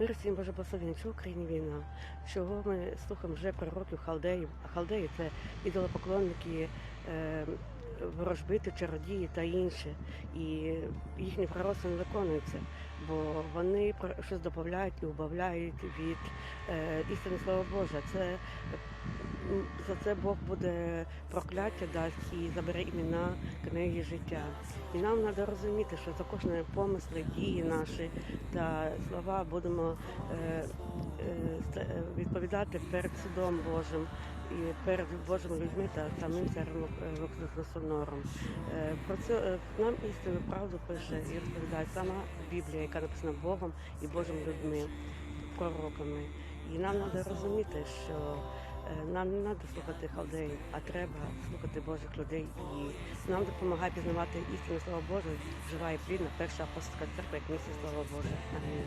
Мир всім Боже благословення, що в Україні війна, чого ми слухаємо вже пророків халдеїв, а халдеї це ідолопоклонники, е, ворожбити, чародії та інше. І їхні пророцтва не виконуються, бо вони щось додають і убавляють від е, істини Слова Божа. Це за це Бог буде прокляття дасть і забере імена книги життя. І нам треба розуміти, що за кожне помисли, дії наші та слова будемо е, е, е, відповідати перед судом Божим і перед Божими людьми та самим царем Воксонором. Про це е, нам істину правду пише і розповідає сама Біблія, яка написана Богом і Божими людьми, пророками. І нам треба розуміти, що е, нам не треба слухати халдеїв, а треба слухати Божих людей. І нам допомагає пізнавати істину Слова Божого, жива і плідна перша апостольська церква, як місце Слова. Амінь.